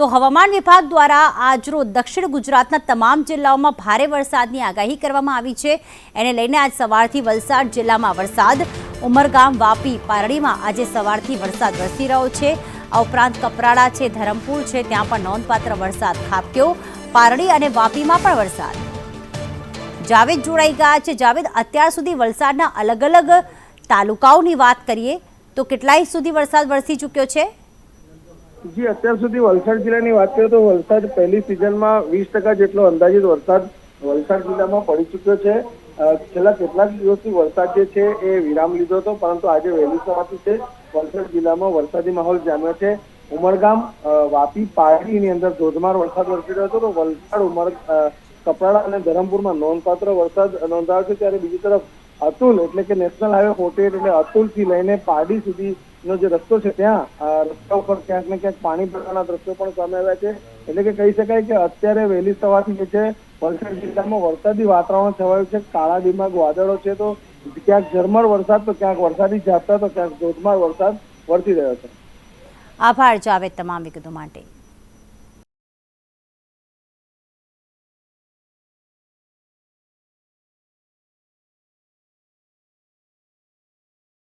તો હવામાન વિભાગ દ્વારા આજરોજ દક્ષિણ ગુજરાતના તમામ જિલ્લાઓમાં ભારે વરસાદની આગાહી કરવામાં આવી છે. એને લઈને આજ સવારથી વલસાડ જિલ્લામાં વરસાદ, ઉમરગામ, વાપી, પારડીમાં આજે સવારથી વરસાદ વરસી રહ્યો છે. આ ઉપરાંત કપરાડા છે, ધરમપુર છે, ત્યાં પણ નોંધપાત્ર વરસાદ ખાબક્યો. પારડી અને વાપીમાં પણ વરસાદ. જાવેદ જોડાઈ ગયા છે. જાવેદ, અત્યાર સુધી વલસાડના અલગ અલગ તાલુકાઓની વાત કરીએ તો કેટલાય સુધી વરસાદ વરસી ચૂક્યો છે? જી, અત્યાર સુધી વલસાડ જિલ્લાની વાત કરીએ તો વલસાડ પહેલી સિઝનમાં વીસ ટકા જેટલો અંદાજિત વરસાદ વલસાડ જિલ્લામાં પડી ચૂક્યો છે. છેલ્લા કેટલાક દિવસથી વરસાદ જે છે એ વિરામ લીધો હતો, પરંતુ આજે વહેલી સવારથી છે વલસાડ જિલ્લામાં વરસાદી માહોલ જામ્યો છે. ઉમરગામ વાપી, પારડીની અંદર ધોધમાર વરસાદ વરસી રહ્યો હતો. તો વલસાડ, ઉમર કપરાડા અને ધરમપુરમાં નોંધપાત્ર વરસાદ નોંધાયો છે. ત્યારે બીજી તરફ અતુલ, એટલે કે નેશનલ હાઈવે ફોર્ટી એટલે અતુલથી લઈને પારડી સુધીનો જે રસ્તો છે ત્યાં રસ્તા ઉપર ક્યાંક ને ક્યાંક પાણી ભરવાના દ્રશ્યો પણ સામે છે. એટલે કે કહી શકાય કે અત્યારે વહેલી સવારથી જે છે, વલસાડ જિલ્લામાં વરસાદી વાતાવરણ છવાયું છે, કાળા દિમાગ વાદળો છે, તો ક્યાંક ઝરમર વરસાદ, તો ક્યાંક વરસાદી ઝાપટા, તો ક્યાંક ધોધમાર વરસાદ વરસી રહ્યો છે. આભાર, જાવેદ તમામ વિગતો માટે.